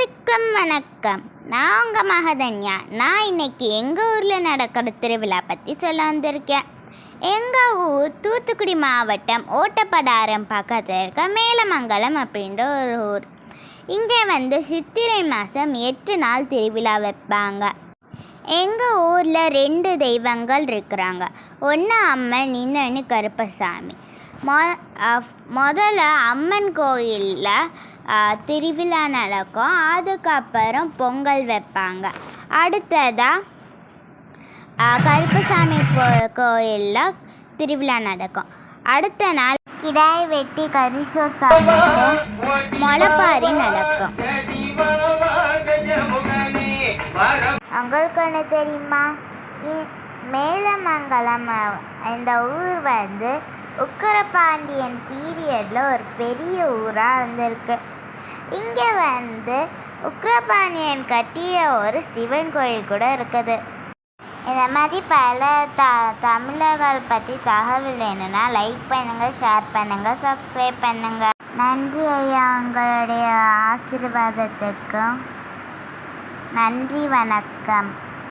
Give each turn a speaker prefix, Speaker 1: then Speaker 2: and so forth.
Speaker 1: அனைவருக்கும் வணக்கம். நான் உங்கள் மகதன்யா. நான் இன்னைக்கு எங்கள் ஊரில் நடக்கிற திருவிழா பற்றி சொல்ல வந்திருக்கேன். எங்கள் ஊர் தூத்துக்குடி மாவட்டம் ஓட்டப்படாரம் பக்கத்தில் இருக்க மேலமங்கலம் அப்படின்ற ஒரு ஊர். இங்கே வந்து சித்திரை மாதம் எட்டு நாள் திருவிழா வைப்பாங்க. எங்கள் ஊரில் ரெண்டு தெய்வங்கள் இருக்கிறாங்க. ஒன்று அம்மன் இன்னொன்று கருப்பசாமி. மொ முதல்ல அம்மன் கோயிலில் திருவிழா நடக்கும். அதுக்கப்புறம் பொங்கல் வைப்பாங்க. அடுத்ததாக கருப்புசாமி கோ- கோயிலில் திருவிழா நடக்கும். அடுத்த நாள் கிடாய் வெட்டி கரிசோ சாப்பிட்டு முளைப்பாரி நடக்கும். உங்களுக்கு ஒன்று தெரியுமா? இ- மேலமங்கலம் இந்த ஊர் வந்து உக்கரபாண்டியன் பீரியடில் ஒரு பெரிய ஊராக இருந்திருக்கு. இங்கே வந்து உக்ரபாணியன் கட்டிய ஒரு சிவன் கோயில் கூட இருக்குது. இந்த மாதிரி பல த தமிழர்கள் பற்றி தகவல் வேணும்னா லைக் பண்ணுங்கள் ஷேர் பண்ணுங்கள் சப்ஸ்கிரைப் பண்ணுங்கள் நன்றி ஐயா உங்களுடைய ஆசீர்வாதத்துக்கும் நன்றி வணக்கம்.